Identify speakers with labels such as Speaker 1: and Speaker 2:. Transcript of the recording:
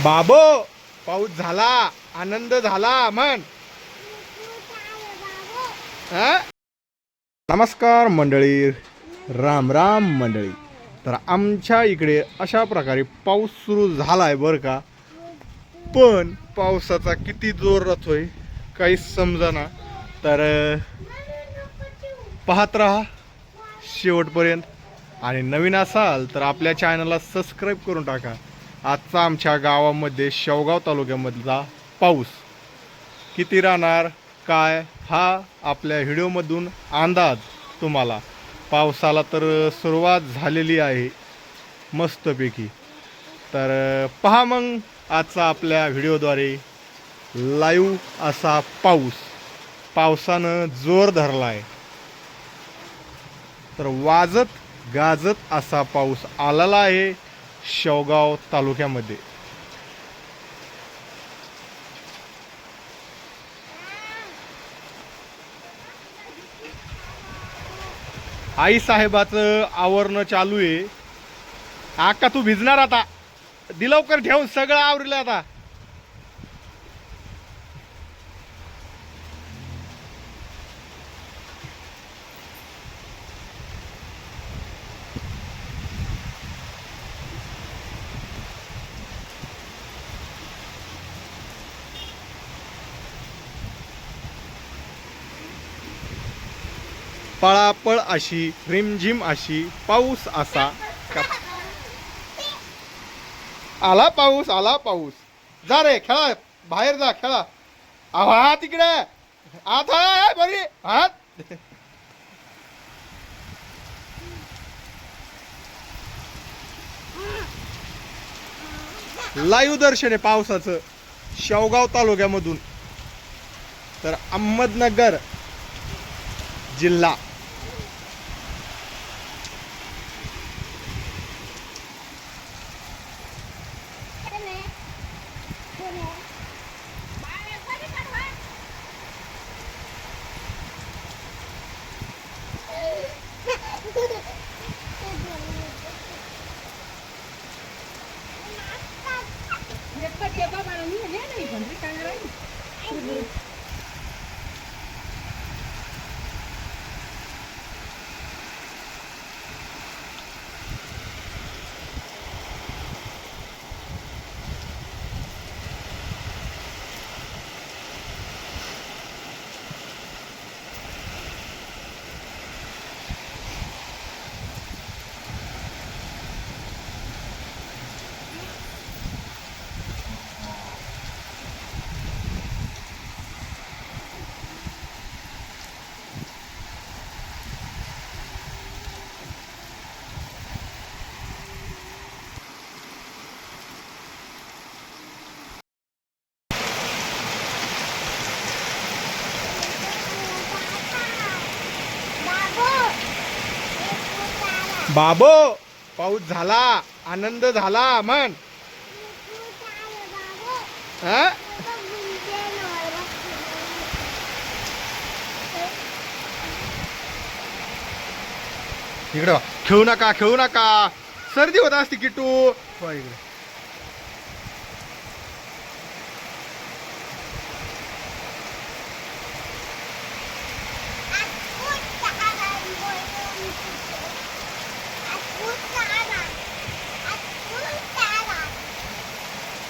Speaker 1: बाबो पाऊस झाला आनंद झाला म्हण. नमस्कार मंडळी राम राम मंडळी. तर आमच्या इकडे अशा प्रकारे पाऊस सुरू झाला आहे बरं का. पण पावसाचा किती जोर राहतोय काही समजाना. तर पाहत राहा शेवटपर्यंत. आणि नवीन असाल तर आपल्या चॅनलला सबस्क्राईब करून टाका. आजचा आमच्या गावामध्ये शेवगाव तालुक्यामधला पाऊस. किती राहणार काय हा आपल्या व्हिडिओमधून अंदाज तुम्हाला. पावसाला तर सुरुवात झालेली आहे मस्तपैकी. तर पहा मग आजचा आपल्या व्हिडिओद्वारे लाईव्ह असा पाऊस. पावसानं जोर धरला आहे तर वाजत गाजत असा पाऊस आलेला आहे. शेवगाव तालुक्यामध्ये. आई साहेबाचं आवरणं चालू आहे. आका तू भिजणार आता. दिलवकर ठेवून सगळं आवरलं आता. पळापळ अशी रिमझिम अशी पाऊस असा. आला पाऊस आला पाऊस. जा रे खेळा बाहेर जा खेळा. अहो तिकडे. आता बरी. हात लाईव्ह दर्शन आहे पावसाचं. शेवगाव तालुक्यामधून. तर अहमदनगर जिल्हा. Thank you. बाबो पाऊस झाला आनंद झाला म्हण. हा? इकडे खेळू नका खेळू नका. सर्दी होत असते किटू इकडे.